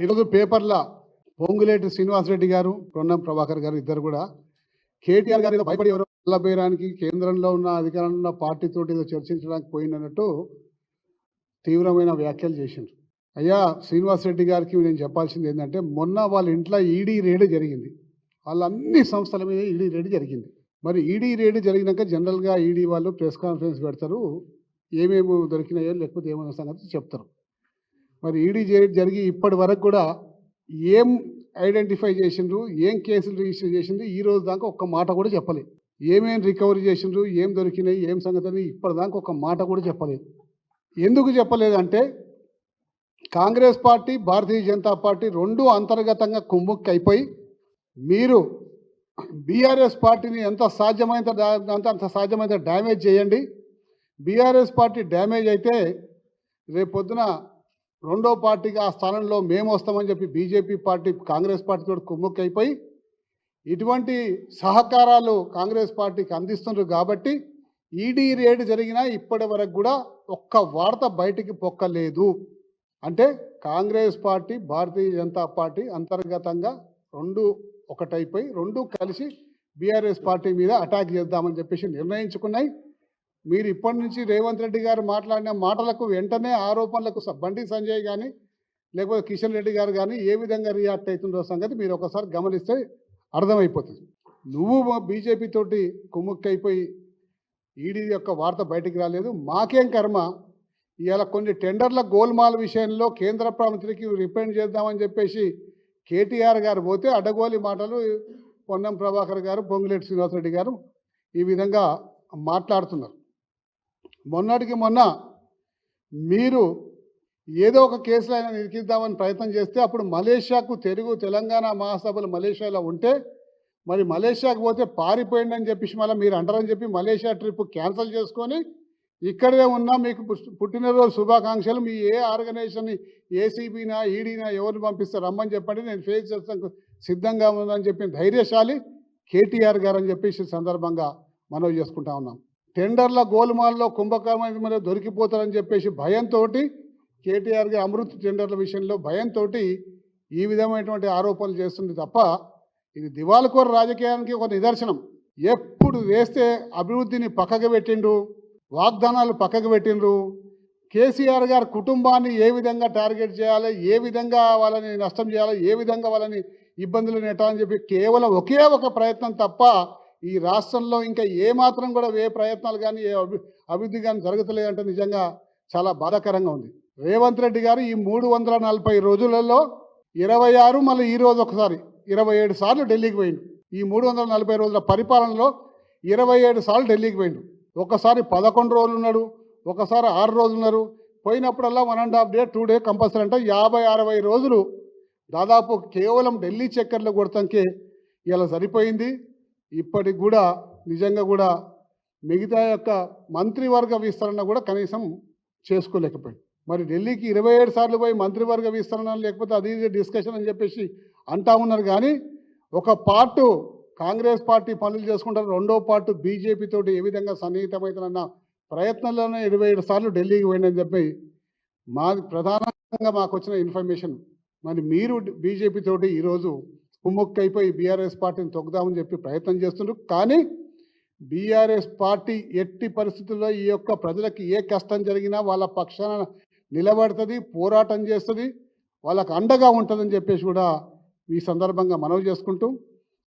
ఈరోజు పేపర్ల పొంగులేటి శ్రీనివాసరెడ్డి గారు పొన్నం ప్రభాకర్ గారు ఇద్దరు కూడా కేటీఆర్ గారు ఏదో భయపడి ఎవరో వల్లభేయడానికి కేంద్రంలో ఉన్న అధికారంలో ఉన్న పార్టీతో ఏదో చర్చించడానికి పోయినట్టు తీవ్రమైన వ్యాఖ్యలు చేసిండ్రు. అయ్యా శ్రీనివాసరెడ్డి గారికి నేను చెప్పాల్సింది ఏంటంటే మొన్న వాళ్ళ ఇంట్లో ఈడీ రేడ్ జరిగింది. వాళ్ళ అన్ని సంస్థల మీద ఈడీ రేడ్ జరిగింది. మరి ఈడీ రేడ్ జరిగినాక జనరల్గా ఈడీ వాళ్ళు ప్రెస్ కాన్ఫరెన్స్ పెడతారు. ఏమేమి దొరికినాయో లేకపోతే ఏమైనా సంగతి చెప్తారు. మరి ఈడీ జరిగి ఇప్పటి వరకు కూడా ఏం ఐడెంటిఫై చేసిండ్రు ఏం కేసులు రిజిస్టర్ చేసిండ్రు ఈ రోజు దాకా ఒక్క మాట కూడా చెప్పలేదు ఏమేం రికవరీ చేసిండ్రు ఏం దొరికినాయి ఏం సంగతి అని ఇప్పటిదాకా ఒక మాట కూడా చెప్పలేదు. ఎందుకు చెప్పలేదంటే కాంగ్రెస్ పార్టీ భారతీయ జనతా పార్టీ రెండు అంతర్గతంగా కుమ్ముక్కి అయిపోయి మీరు బీఆర్ఎస్ పార్టీని ఎంత సాధ్యమైనంత అంత అంత సాధ్యమైనంత డ్యామేజ్ చేయండి. బీఆర్ఎస్ పార్టీ డ్యామేజ్ అయితే రేపొద్దున రెండో పార్టీకి ఆ స్థానంలో మేము వస్తామని చెప్పి బీజేపీ పార్టీ కాంగ్రెస్ పార్టీతో కుమ్ముక్కి అయిపోయి ఇటువంటి సహకారాలు కాంగ్రెస్ పార్టీకి అందిస్తున్నారు కాబట్టి ఈడీ రేడ్ జరిగినా ఇప్పటి వరకు కూడా ఒక్క వార్త బయటికి పొక్కలేదు. అంటే కాంగ్రెస్ పార్టీ భారతీయ జనతా పార్టీ అంతర్గతంగా రెండు ఒకటైపోయి రెండు కలిసి బీఆర్ఎస్ పార్టీ మీద అటాక్ చేద్దామని చెప్పేసి నిర్ణయించుకున్నాయి. మీరు ఇప్పటి నుంచి రేవంత్ రెడ్డి గారు మాట్లాడిన మాటలకు వెంటనే ఆరోపణలకు బండి సంజయ్ కానీ లేకపోతే కిషన్ రెడ్డి గారు కానీ ఏ విధంగా రియాక్ట్ అవుతుందో సంగతి మీరు ఒకసారి గమనిస్తే అర్థమైపోతుంది. నువ్వు బీజేపీ తోటి కుమ్ముక్కైపోయి ఈడీ యొక్క వార్త బయటికి రాలేదు. మాకేం కర్మ? ఇవాళ కొన్ని టెండర్ల గోల్మాల్ విషయంలో కేంద్ర మంత్రికి రిప్రజెంట్ చేద్దామని చెప్పేసి కేటీఆర్ గారు పోతే అడ్డగోలి మాటలు పొన్నం ప్రభాకర్ గారు పొంగులేటి శ్రీనివాసరెడ్డి గారు ఈ విధంగా మాట్లాడుతున్నారు. మొన్నటికి మొన్న మీరు ఏదో ఒక కేసులో అయినా నిరికిద్దామని ప్రయత్నం చేస్తే అప్పుడు మలేషియాకు తెలుగు తెలంగాణ మహాసభలు మలేషియాలో ఉంటే మరి మలేషియాకు పోతే పారిపోయిందని చెప్పేసి మళ్ళీ మీరు అంటారని చెప్పి మలేషియా ట్రిప్ క్యాన్సిల్ చేసుకొని ఇక్కడే ఉన్నా మీకు పుట్టినరోజు శుభాకాంక్షలు. మీ ఏ ఆర్గనైజేషన్ ఏసీబీనా ఈడీనా ఎవరిని పంపిస్తే రమ్మని చెప్పండి. నేను ఫేస్ చేస్తాను సిద్ధంగా ఉందని చెప్పిన ధైర్యశాలి కేటీఆర్ గారు అని చెప్పేసి సందర్భంగా మనవి చేసుకుంటా ఉన్నాం. టెండర్ల గోల్మాల్లో కుంభకమైన దొరికిపోతారని చెప్పేసి భయంతో కేటీఆర్ అమృత్ టెండర్ల విషయంలో భయంతో ఈ విధమైనటువంటి ఆరోపణలు చేస్తుంది తప్ప ఇది దివాలకోర రాజకీయానికి ఒక నిదర్శనం. ఎప్పుడు వేస్తే అభివృద్ధిని పక్కకు పెట్టిండు వాగ్దానాలు పక్కకు పెట్టిండ్రు కేసీఆర్ గారి కుటుంబాన్ని ఏ విధంగా టార్గెట్ చేయాలి ఏ విధంగా వాళ్ళని నష్టం చేయాలి ఏ విధంగా వాళ్ళని ఇబ్బందులు నెట్టాలని చెప్పి కేవలం ఒకే ఒక ప్రయత్నం తప్ప ఈ రాష్ట్రంలో ఇంకా ఏ మాత్రం కూడా ఏ ప్రయత్నాలు కానీ ఏ అభి అభివృద్ధి కానీ జరుగుతలేదంటే నిజంగా చాలా బాధాకరంగా ఉంది. రేవంత్ రెడ్డి గారు ఈ మూడు వందల నలభై రోజులలో ఇరవై ఆరు మళ్ళీ ఈ రోజు ఒకసారి ఇరవై ఏడు సార్లు ఢిల్లీకి పోయిండు. ఈ మూడు వందల నలభై రోజుల పరిపాలనలో ఇరవై ఏడు సార్లు ఢిల్లీకి పోయిండు. ఒకసారి పదకొండు రోజులు ఉన్నాడు ఒకసారి ఆరు రోజులు ఉన్నారు. పోయినప్పుడల్లా one and half day two day compulsory అంటే. యాభై అరవై రోజులు దాదాపు కేవలం ఢిల్లీ చక్కర్లు కొడతానికి ఇలా సరిపోయింది. ఇప్పటికి కూడా నిజంగా కూడా మిగతా యొక్క మంత్రివర్గ విస్తరణ కూడా కనీసం చేసుకోలేకపోయింది. మరి ఢిల్లీకి ఇరవై ఏడు సార్లు పోయి మంత్రివర్గ విస్తరణ లేకపోతే అది ఇది డిస్కషన్ అని చెప్పేసి అంటా ఉన్నారు కానీ ఒక పార్టు కాంగ్రెస్ పార్టీ పనులు చేసుకుంటారు రెండో పార్టు బీజేపీతోటి ఏ విధంగా సన్నిహితమవుతుందన్న ప్రయత్నంలోనే ఇరవై ఏడు సార్లు ఢిల్లీకి పోయిందని చెప్పి మా ప్రధానంగా మాకు వచ్చిన ఇన్ఫర్మేషన్. మరి మీరు బీజేపీతోటి ఈరోజు కుమ్ముక్కు అయిపోయి బీఆర్ఎస్ పార్టీని తొక్కుదామని చెప్పి ప్రయత్నం చేస్తున్నారు కానీ బీఆర్ఎస్ పార్టీ ఎట్టి పరిస్థితుల్లో ఈ యొక్క ప్రజలకు ఏ కష్టం జరిగినా వాళ్ళ పక్షాన నిలబడుతుంది పోరాటం చేస్తుంది వాళ్ళకు అండగా ఉంటుందని చెప్పేసి కూడా ఈ సందర్భంగా మనవి చేసుకుంటూ